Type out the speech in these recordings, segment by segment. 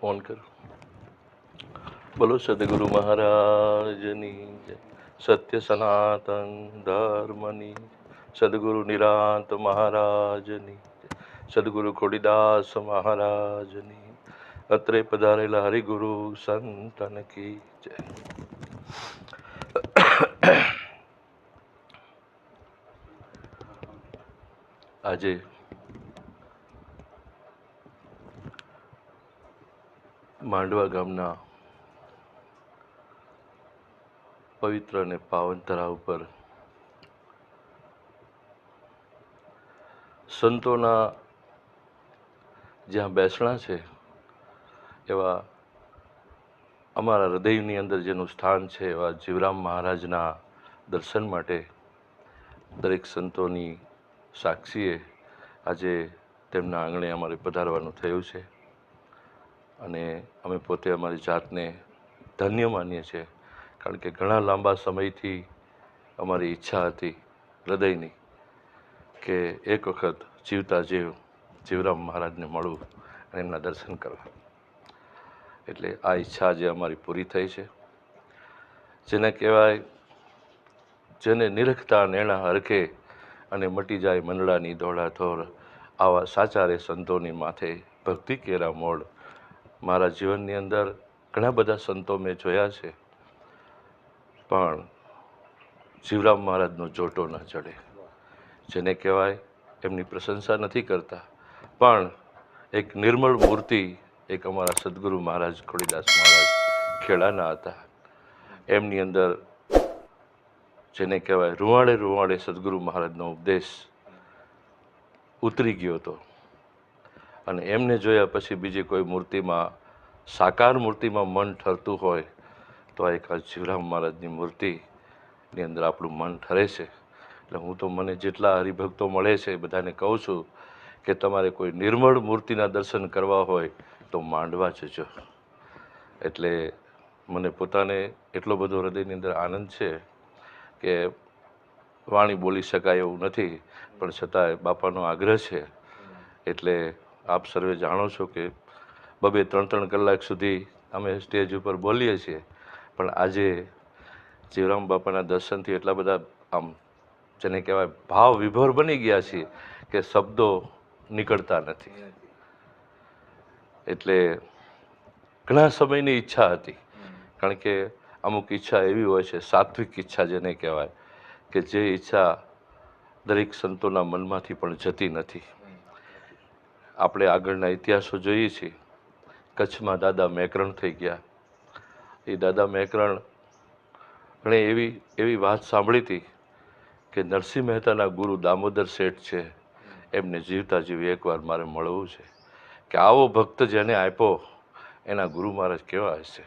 Phone કરો. બોલો સદગુરુ મહારાજની સત્ય સનાતન ધર્મની સદગુરુ નિરાંત મહારાજની સદગુરુ ખોડીદાસ મહારાજની અત્રે પધારેલા હરિગુરુ સંતન કી જય. આજે માંડવા ગામના પવિત્ર અને પાવન તળાવ ઉપર સંતોના જ્યાં બેસણા છે, એવા અમારા હૃદયની અંદર જેનું સ્થાન છે, એવા જીવરામ મહારાજના દર્શન માટે દરેક સંતોની સાક્ષીએ આજે તેમના આંગણે અમારે પધારવાનું થયું છે. અને અમે પોતે અમારી જાતને ધન્ય માનીએ છીએ. કારણ કે ઘણા લાંબા સમયથી અમારી ઈચ્છા હતી, હૃદયની, કે એક વખત જીવતા જીવ, જીવરામ મહારાજને મળવું અને એમના દર્શન કરવા. એટલે આ ઈચ્છા આજે અમારી પૂરી થઈ છે. જેને કહેવાય, જેને નિરખતા નેણા હરખે અને મટી જાય મંડળાની દોડાધોર આવા સાચારે સંતોની માથે ભક્તિ કેરા મોડ મારા જીવનની અંદર ઘણા બધા સંતો મેં જોયા છે, પણ જીવરામ મહારાજનો જોટો ન ચડે, જેને કહેવાય એમની પ્રશંસા નથી કરતા. પણ એક નિર્મળ મૂર્તિ એક અમારા સદગુરુ મહારાજ ખોડીદાસ મહારાજ ખેડાના હતા. એમની અંદર જેને કહેવાય રૂવાડે રૂવાડે સદગુરુ મહારાજનો ઉપદેશ ઉતરી ગયો હતો. અને એમને જોયા પછી બીજી કોઈ મૂર્તિમાં, સાકાર મૂર્તિમાં મન ઠરતું હોય, તો આ એક જીવરામ મહારાજની મૂર્તિની અંદર આપણું મન ઠરે છે. એટલે હું તો મને જેટલા હરિભક્તો મળે છે એ બધાને કહું છું કે તમારે કોઈ નિર્મળ મૂર્તિના દર્શન કરવા હોય તો માંડવા જજો. એટલે મને પોતાને એટલો બધો હૃદયની અંદર આનંદ છે કે વાણી બોલી શકાય એવું નથી, પણ છતાંય બાપાનો આગ્રહ છે. એટલે આપ સર્વે જાણો છો કે બબે ત્રણ ત્રણ કલાક સુધી અમે સ્ટેજ ઉપર બોલીએ છીએ. પણ આજે જીવરામ બાપાના દર્શનથી એટલા બધા, આમ જેને કહેવાય, ભાવ વિભોર બની ગયા છીએ કે શબ્દો નીકળતા નથી. એટલે ઘણા સમયની ઈચ્છા હતી. કારણ કે અમુક ઈચ્છા એવી હોય છે, સાત્વિક ઈચ્છા જેને કહેવાય, કે જે ઈચ્છા દરેક સંતોના મનમાંથી પણ જતી નથી. આપણે આગળના ઇતિહાસો જોઈએ છીએ. કચ્છમાં દાદા મેકરણ થઈ ગયા. એ દાદા મેકરણ એણે એવી એવી વાત સાંભળી હતી કે નરસિંહ મહેતાના ગુરુ દામોદર શેઠ છે, એમને જીવતા જીવી એકવાર મારે મળવું છે. કે આવો ભક્ત જેને આપ્યો, એના ગુરુ મહારાજ કેવા હશે?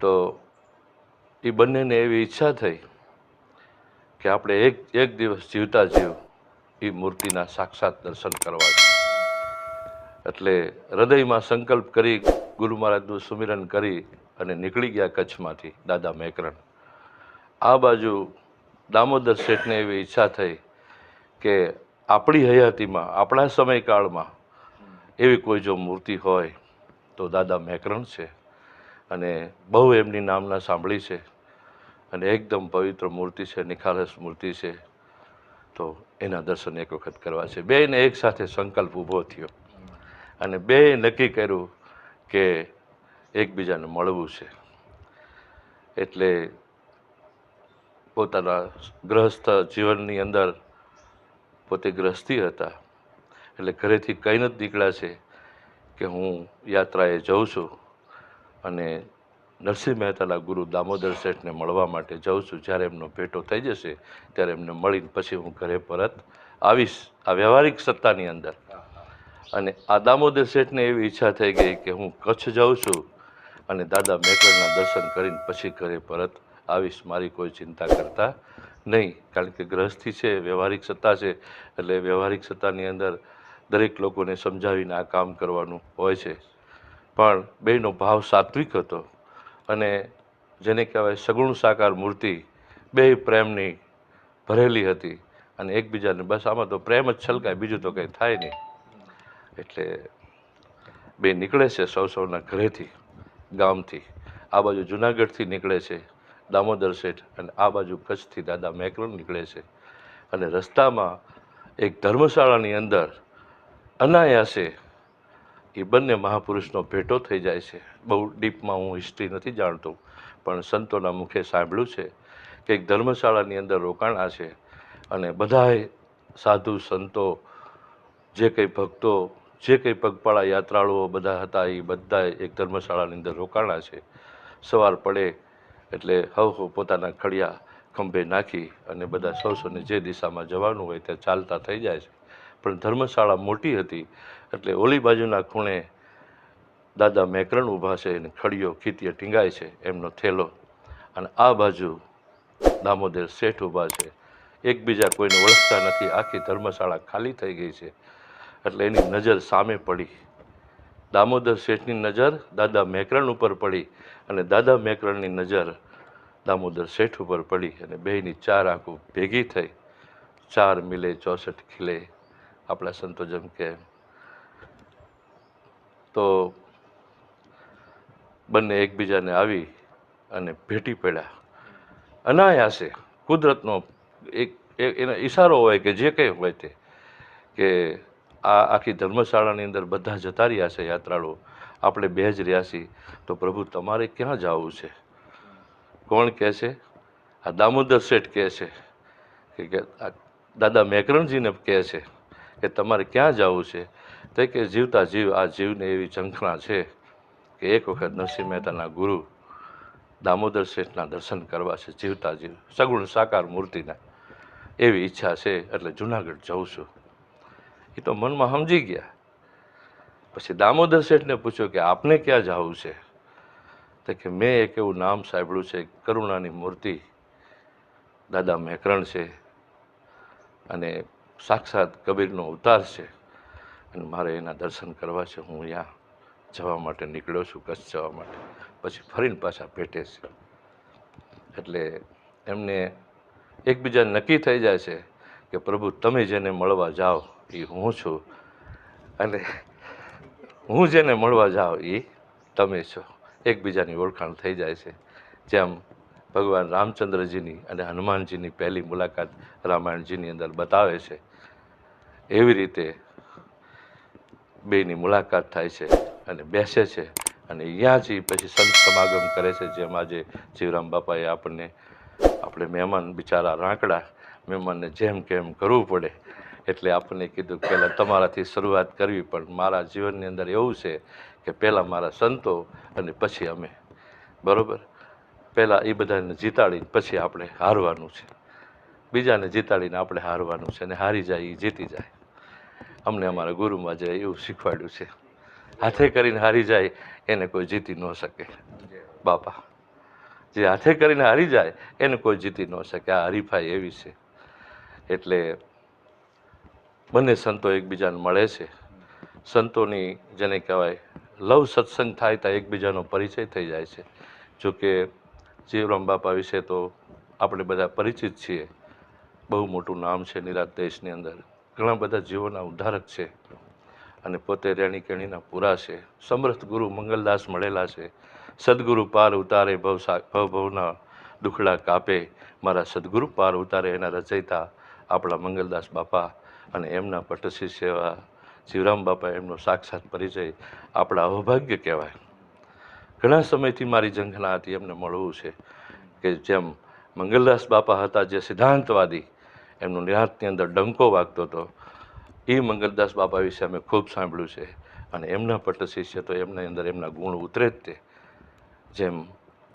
તો એ બંનેને એવી ઈચ્છા થઈ કે આપણે એક એક દિવસ જીવતા જીવ એ મૂર્તિના સાક્ષાત દર્શન કરવા એટલે હૃદયમાં સંકલ્પ કરી ગુરુ મહારાજનું સુમિરન કરી અને નીકળી ગયા કચ્છમાંથી દાદા મેકરણ. આ બાજુ દામોદર શેઠને એવી ઈચ્છા થઈ કે આપણી હયાતીમાં, આપણા સમયકાળમાં એવી કોઈ જો મૂર્તિ હોય તો દાદા મેકરણ છે અને બહુ એમની નામના સાંભળી છે અને એકદમ પવિત્ર મૂર્તિ છે, નિખાલસ મૂર્તિ છે. તો એના દર્શન એક વખત કરવા છે. બેને એક સાથે સંકલ્પ ઊભો થયો. અને બે નક્કી કર્યું કે એકબીજાને મળવું છે. એટલે પોતાના ગ્રહસ્થ જીવનની અંદર પોતે ગ્રહસ્થી હતા. એટલે ઘરેથી કંઈ નથી નીકળ્યા છે કે હું યાત્રાએ જઉં છું અને નરસિંહ મહેતાના ગુરુ દામોદર શેઠને મળવા માટે જાઉં છું. જ્યારે એમનો ભેટો થઈ જશે, ત્યારે એમને મળીને પછી હું ઘરે પરત આવીશ, આ વ્યવહારિક સત્તાની અંદર. અને આ દામોદર શેઠને એવી ઈચ્છા થઈ ગઈ કે હું કચ્છ જાઉં છું અને દાદા મેકરણના દર્શન કરીને પછી ઘરે પરત આવીશ. મારી કોઈ ચિંતા કરતા નહીં, કારણ કે ગ્રહસ્થી છે, વ્યવહારિક સત્તા છે, એટલે વ્યવહારિક સત્તાની અંદર દરેક લોકોને સમજાવીને આ કામ કરવાનું હોય છે. પણ બેનો ભાવ સાત્વિક હતો. અને જેને કહેવાય સગુણ સાકાર મૂર્તિ બે પ્રેમની ભરેલી હતી અને એકબીજાને બસ આમાં તો પ્રેમ જ છલકાય, બીજું તો કંઈ થાય નહીં. એટલે બે નીકળે છે સૌ સૌના ઘરેથી, ગામથી. આ બાજુ જુનાગઢથી નીકળે છે દામોદર શેઠ અને આ બાજુ કચ્છથી દાદા મેકરણ નીકળે છે. અને રસ્તામાં એક ધર્મશાળાની અંદર અનાયાસે એ બંને મહાપુરુષનો ભેટો થઈ જાય છે. બહુ ડીપમાં હું હિસ્ટ્રી નથી જાણતો, પણ સંતોના મુખે સાંભળ્યું છે કે એક ધર્મશાળાની અંદર રોકાણા છે અને બધાએ સાધુ સંતો, જે કંઈ ભક્તો, જે કંઈ પગપાળા યાત્રાળુઓ બધા હતા, એ બધા એક ધર્મશાળાની અંદર રોકાણા છે. સવાર પડે એટલે હવ હવ પોતાના ખડિયા ખંભે નાખી અને બધા સૌ સૌને જે દિશામાં જવાનું હોય ત્યાં ચાલતા થઈ જાય છે. પણ ધર્મશાળા મોટી હતી એટલે ઓલી બાજુના ખૂણે દાદા મેકરણ ઊભા છે અને ખડીયો ખીતીએ ટીંગાય છે, એમનો થેલો. અને આ બાજુ દામોદર શેઠ ઊભા છે. એકબીજા કોઈને ઓળખતા નથી. આખી ધર્મશાળા ખાલી થઈ ગઈ છે. એટલે એની નજર સામે પડી. દામોદર શેઠની નજર દાદા મેકરણ ઉપર પડી અને દાદા મેકરણની નજર દામોદર શેઠ ઉપર પડી અને બેયની ચાર આંખો ભેગી થઈ. ચાર મિલે ચોસઠ ખીલે. આપણા સંતો જેમ કે તો બંને એકબીજાને આવી અને ભેટી પડ્યા. અનાયાસે કુદરતનો એક એનો ઈશારો હોય કે જે કંઈ હોય તે, કે આ આખી ધર્મશાળાની અંદર બધા જતા રહ્યા છે યાત્રાળુઓ આપણે બે જ રહ્યા છીએ. તો પ્રભુ, તમારે ક્યાં જવું છે? કોણ કહે છે? આ દામોદર શેઠ કહે છે કે- દાદા મેકરણજીને કહે છે કે, તમારે ક્યાં જવું છે? તો કે જીવતા જીવ, આ જીવને એવી ઝંખના છે કે એક વખત નરસિંહ મહેતાના ગુરુ દામોદર શેઠના દર્શન કરવા છે જીવતા જીવ, સગુણ સાકાર મૂર્તિના. એવી ઈચ્છા છે, એટલે જુનાગઢ જઉં છું. એ તો મનમાં સમજી ગયા. પછી દામોદર શેઠને પૂછ્યું કે આપને ક્યાં જવું છે? તો કે મેં એક એવું નામ સાંભળ્યું છે, કરુણાની મૂર્તિ દાદા મેકરણ છે અને સાક્ષાત કબીરનો અવતાર છે. અને મારે એના દર્શન કરવા છે. હું અહીંયા જવા માટે નીકળ્યો છું, કચ્છ જવા માટે. પછી ફરીને પાછા ભેટે છે. એટલે એમને એકબીજા નક્કી થઈ જાય છે કે પ્રભુ તમે જેને મળવા જાઓ એ હું છું. અને હું જેને મળવા જાઉં એ તમે છો. એકબીજાની ઓળખાણ થઈ જાય છે. જેમ ભગવાન રામચંદ્રજીની અને હનુમાનજીની પહેલી મુલાકાત રામાયણજીની અંદર બતાવે છે. એવી રીતે બેની મુલાકાત થાય છે અને બેસે છે અને અહીંયા જ પછી સંત સમાગમ કરે છે, જેમ આજે જીવરામ બાપાએ આપણને, આપણે મહેમાન બિચારા રાંકડા મહેમાનને જેમ કેમ કરવું પડે. એટલે આપણને કીધું પહેલાં તમારાથી શરૂઆત કરવી, પણ મારા જીવનની અંદર એવું છે કે પહેલાં મારા સંતો અને પછી અમે. બરાબર? પહેલાં એ બધાને જીતાડીને પછી આપણે હારવાનું છે. બીજાને જીતાડીને આપણે હારવાનું છે અને હારી જાય એ જીતી જાય. અમને અમારા ગુરુમાં જે એવું શીખવાડ્યું છે. હાથે કરીને હારી જાય, એને કોઈ જીતી ન શકે. બાપા, જે હાથે કરીને હારી જાય, એને કોઈ જીતી ન શકે. આ હરીફાઈ એવી છે. એટલે બંને સંતો એકબીજાને મળે છે. સંતોની જેને કહેવાય, લવ સત્સંગ થાય ત્યાં એકબીજાનો પરિચય થઈ જાય છે. જોકે જીવરામ બાપા વિશે તો આપણે બધા પરિચિત છીએ. બહુ મોટું નામ છે નિરાત દેશની અંદર. ઘણા બધા જીવોના ઉદ્ધારક છે. અને પોતે રેણી કેણીના પૂરા છે. સમર્થ ગુરુ મંગલદાસ મળેલા છે. સદગુરુ પાર ઉતારે ભવ ભવ ભવના દુખડા કાપે. મારા સદગુરુ પાર ઉતારે એના રચયિતા આપણા મંગલદાસ બાપા અને એમના પટસી સેવા જીવરામ બાપા એમનો સાક્ષાત પરિચય આપણા અવભાગ્ય કહેવાય. ઘણા સમયથી મારી ઝંખના હતી, એમને મળવું છે કે જેમ મંગલદાસ બાપા હતા જે સિદ્ધાંતવાદી એમનું નિહાતની અંદર ડંકો વાગતો હતો. એ મંગલદાસ બાપા વિશે અમે ખૂબ સાંભળ્યું છે અને એમના પટ્ટ શિષ્ય તો એમની અંદર એમના ગુણ ઉતરે જ તે. જેમ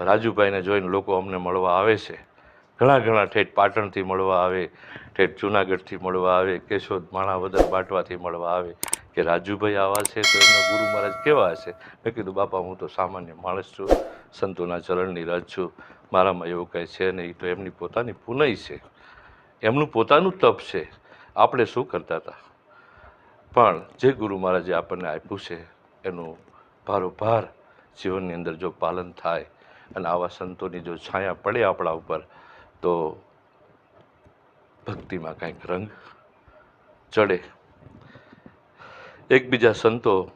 રાજુભાઈને જોઈને લોકો અમને મળવા આવે છે. ઘણા ઘણા ઠેઠ પાટણથી મળવા આવે, ઠેઠ જુનાગઢથી મળવા આવે, કેશોદ માણાવદર બાટવાથી મળવા આવે કે રાજુભાઈ આવા છે તો એમના ગુરુ મહારાજ કેવા હશે? મેં કીધું, બાપા, હું તો સામાન્ય માણસ છું, સંતોના ચરણની રજ છું, મારામાં એવું કંઈ છે નહીં. તો એમની પોતાની પુનઈ છે. એમનું પોતાનું તપ છે. આપણે શું કરતા હતા? પણ જે ગુરુ મહારાજે આપણને આપ્યું છે, એનું ભારોભાર જીવનની અંદર જો પાલન થાય અને આવા સંતોની જો છાયા પડે આપણા ઉપર, તો ભક્તિમાં કંઈક રંગ ચડે. એકબીજા સંતો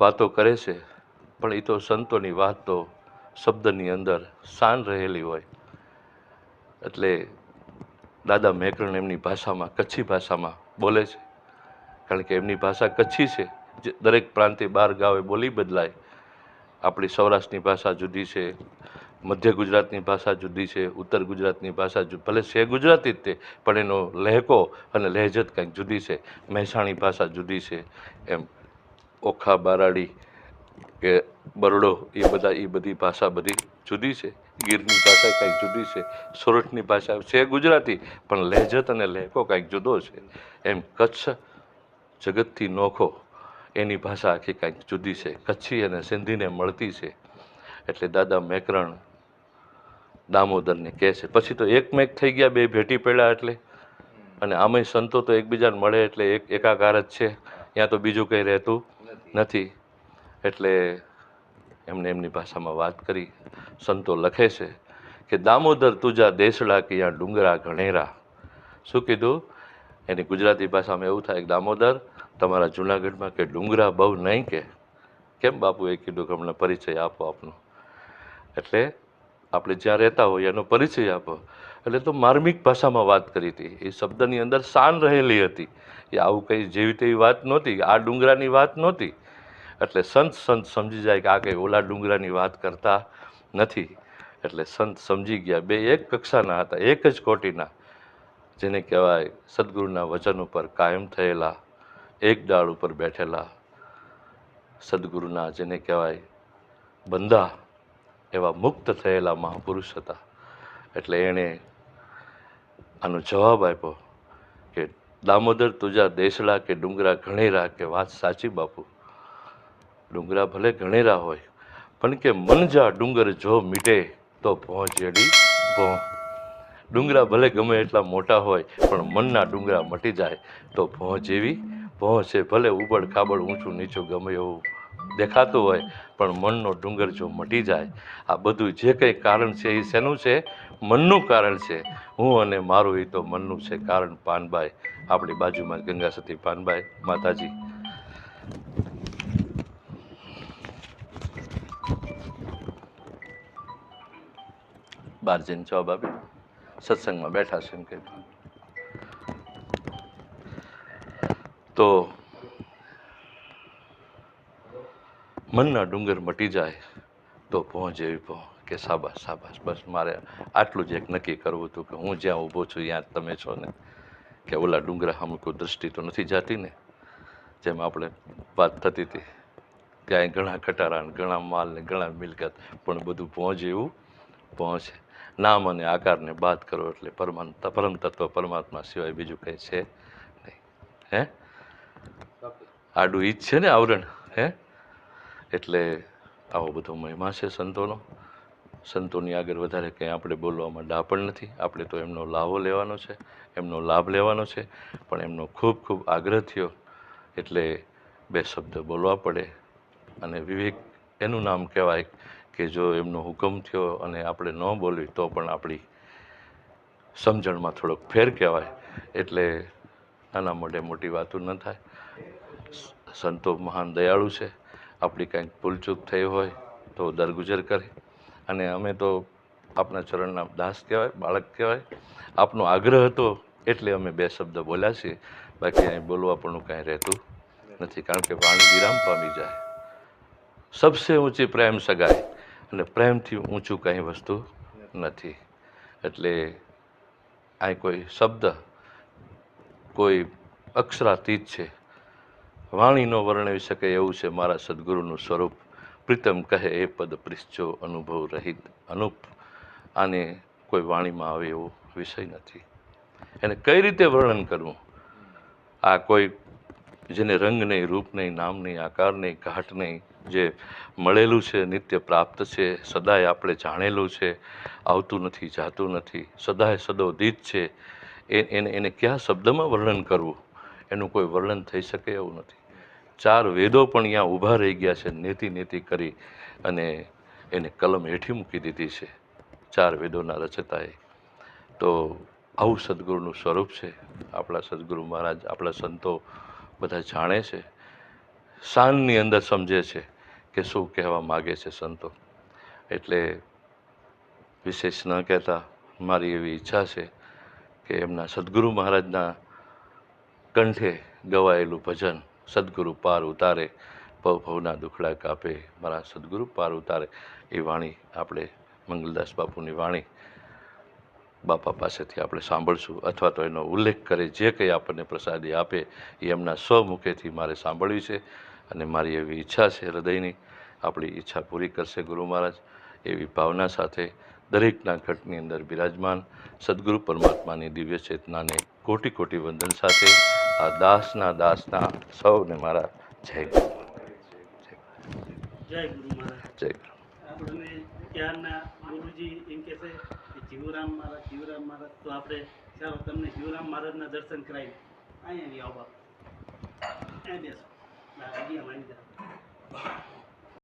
વાતો કરે છે, પણ એ તો સંતોની વાત તો શબ્દની અંદર શાન રહેલી હોય. એટલે દાદા મેકરણ એમની ભાષામાં, કચ્છી ભાષામાં બોલે છે. કારણ કે એમની ભાષા કચ્છી છે. જે દરેક પ્રાંતે બાર ગાવે બોલી બદલાય. આપણી સૌરાષ્ટ્રની ભાષા જુદી છે, મધ્ય ગુજરાતની ભાષા જુદી છે, ઉત્તર ગુજરાતની ભાષા ભલે છે ગુજરાતી જ તે, પણ એનો લહેકો અને લહેજત કંઈક જુદી છે. મહેસાણી ભાષા જુદી છે. એમ ઓખા બારાડી કે બરડો, એ બધા, એ બધી ભાષા બધી જુદી છે. ગીરની ભાષા કંઈક જુદી છે, સુરતની ભાષા છે ગુજરાતી, પણ લહેજત અને લહેકો કંઈક જુદો છે. એમ કચ્છ જગતથી નોખો, એની ભાષા આખી કંઈક જુદી છે. કચ્છી અને સિંધીને મળતી છે. એટલે દાદા મેકરણ દામોદરને કહે છે. પછી તો એક મેક થઈ ગયા, બે ભેટી પડ્યા એટલે. અને આમય સંતો તો એકબીજાને મળે એટલે એક એકાકાર જ છે. ત્યાં તો બીજું કંઈ રહેતું નથી. એટલે એમને એમની ભાષામાં વાત કરી. સંતો લખે છે કે, દામોદર તુજા દેસડા કિયા ડુંગરા ઘણેરા શું કીધું? એની ગુજરાતી ભાષામાં એવું થાય કે, દામોદર, તમારા જુનાગઢમાં કે ડુંગરા બહુ નહીં કે. કેમ બાપુએ કીધું કે, અમને પરિચય આપો આપનો. એટલે આપણે જ્યાં રહેતા હોઈએ એનો પરિચય આપો. એટલે તો માર્મિક ભાષામાં વાત કરી હતી. એ શબ્દની અંદર શાન રહેલી હતી. એ આવું કંઈ જેવી તેવી વાત નહોતી. આ ડુંગરાની વાત નહોતી. એટલે સંત સંત સમજી જાય કે આ કંઈ ઓલા ડુંગરાની વાત કરતા નથી. એટલે સંત સમજી ગયા. બે એક કક્ષાના હતા. એક જ કોટીના, જેને કહેવાય સદગુરુના વચન ઉપર કાયમ થયેલા, એક ડાળ ઉપર બેઠેલા સદગુરુના, જેને કહેવાય બંધા એવા મુક્ત થયેલા મહાપુરુષ હતા. એટલે એણે આનો જવાબ આપ્યો કે, દામોદર તુજા દેસડા કે ડુંગરા ઘણેરા કે વાત સાચી બાપુ. ડુંગરા ભલે ઘણેરા હોય, પણ કે મનજા ડુંગર જો મીટે તો પહોંચેડી ભોં ડુંગરા ભલે ગમે એટલા મોટા હોય, પણ મનના ડુંગરા મટી જાય તો ભોં જેવી ભોં ભલે ઉબડ ખાબડ ઊંચું નીચું ગમે એવું દેખાતું હોય, પણ મનનો ડુંગર જો મટી જાય, આ બધું જે કંઈ કારણ છે એ શેનું છે? મનનું કારણ છે. હું અને મારું એ તો મનનું છે કારણ પાનભાઈ આપણી બાજુમાં ગંગા સતી પાનભાઈ માતાજી. બહાર જઈને જવાબ આપે સત્સંગમાં બેઠા છે એમ કે તો મનના ડુંગર મટી જાય તો પહોંચ એવી પહોં કે સાબાસ સાબાસ બસ મારે આટલું જ એક નક્કી કરવું હતું કે હું જ્યાં ઊભો છું ત્યાં તમે છો ને. કે ઓલા ડુંગરા સામે કોઈ દ્રષ્ટિ તો નથી જાતી ને? જેમ આપણે વાત થતી હતી. ત્યાં ઘણા ખટારા ઘણા માલ ને ઘણા મિલકત. પણ બધું પહોંચ એવું પહોંચે. નામ અને આકારને બાદ કરો એટલે પરમાન, પરમ તત્વ પરમાત્મા સિવાય બીજું કંઈ છે નહીં. હે? આડું ઈ જ છે ને આવરણ, હે? એટલે આવો બધો મહિમા છે સંતોનો. સંતોની આગળ વધારે કંઈ આપણે બોલવામાં ડા પણ નથી. આપણે તો એમનો લાભો લેવાનો છે, એમનો લાભ લેવાનો છે, પણ એમનો ખૂબ ખૂબ આગ્રહ થયો એટલે બે શબ્દ બોલવા પડે. અને વિવેક એનું નામ કહેવાય કે જો એમનો હુકમ થયો અને આપણે ન બોલવી તો પણ આપણી સમજણમાં થોડોક ફેર કહેવાય. એટલે નાના મોઢે મોટી વાતો ન થાય. સંતો મહાન દયાળુ છે. આપણી કાંઈક ભૂલચૂક થઈ હોય, તો દરગુજર કરે. અને અમે તો આપના ચરણના દાસ કહેવાય, બાળક કહેવાય. આપનો આગ્રહ હતો એટલે અમે બે શબ્દ બોલ્યા છીએ. બાકી અહીં બોલવા પણ કાંઈ રહેતું નથી, કારણ કે વાણી વિરામ પામી જાય. સબસે ઊંચી પ્રેમ સગાઈ. અને પ્રેમથી ઊંચું કંઈ વસ્તુ નથી. એટલે આ કોઈ શબ્દ, કોઈ અક્ષરાતીત છે. વાણીનો વર્ણવી શકે એવું છે મારા સદગુરુનું સ્વરૂપ. પ્રીતમ કહે એ પદ પ્રિશ્ચો અનુભવ રહિત અનુપ, આને કોઈ વાણીમાં આવે એવો વિષય નથી. એને કઈ રીતે વર્ણન કરવું? આ કોઈ જેને રંગ નહીં રૂપ નહીં નામ નહીં આકાર નહીં ઘાટ નહીં જે મળેલું છે, નિત્ય પ્રાપ્ત છે, સદાય આપણે જાણેલું છે, આવતું નથી, જાતું નથી, સદાય સદોદિત છે, એ, એને એને કયા શબ્દમાં વર્ણન કરવું? એનું કોઈ વર્ણન થઈ શકે એવું નથી. ચાર વેદો પણ અહીંયા ઊભા રહી ગયા છે, નેતિ નેતિ કરી અને એને કલમ હેઠી મૂકી દીધી છે, ચાર વેદોના રચતાએ. તો આવું સદગુરુનું સ્વરૂપ છે, આપણા સદગુરુ મહારાજ, આપણા સંતો બધા જાણે છે શાનની અંદર સમજે છે. કે શું કહેવા માગે છે સંતો? એટલે વિશેષ ન કહેતા મારી એવી ઈચ્છા છે કે એમના સદગુરુ મહારાજના કંઠે ગવાયેલું ભજન સદગુરુ પાર ઉતારે, ભવ ભવના દુખડા કાપે, મારા સદગુરુ પાર ઉતારે, એ વાણી આપણે મંગલદાસ બાપુની વાણી બાપા પાસેથી આપણે સાંભળશું. અથવા તો એનો ઉલ્લેખ કરે, જે કંઈ આપણને પ્રસાદી આપે, એ એમના સ્વમુખેથી મારે સાંભળવી છે. અને મારી એવી ઈચ્છા છે હૃદયની આપણી ઈચ્છા પૂરી કરશે ગુરુ મહારાજ. એવી ભાવના સાથે દરેકના ઘટની અંદર બિરાજમાન સદગુરુ પરમાત્માની દિવ્ય ચેતનાને કોટી કોટી વંદન સાથે આ દાસના દાસના સૌને મારા જય ગુરુ. જય ગુરુ જય ગુરુ. ત્યારના ગુરુજી એમ કહે છે જીવરામ મહારાજ જીવરામ મહારાજ. તો આપણે ચાલો તમને જીવરામ મહારાજના દર્શન કરાવી. અહીંયા આવી અહીંયા બેસો.